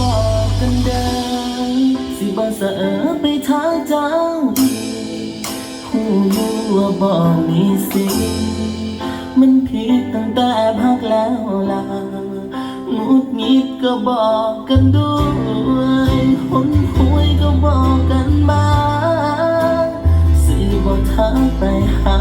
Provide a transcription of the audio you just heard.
บอกกันเด้อสิบ่เสอไปทางเจ้าหูว่าบอกมีสิมันผิดตั้งแต่พักแล้วล่ะงุดงิดก็บอกกันด้วยหนหวยก็บอกกันบ้างสิบอกทักไปหา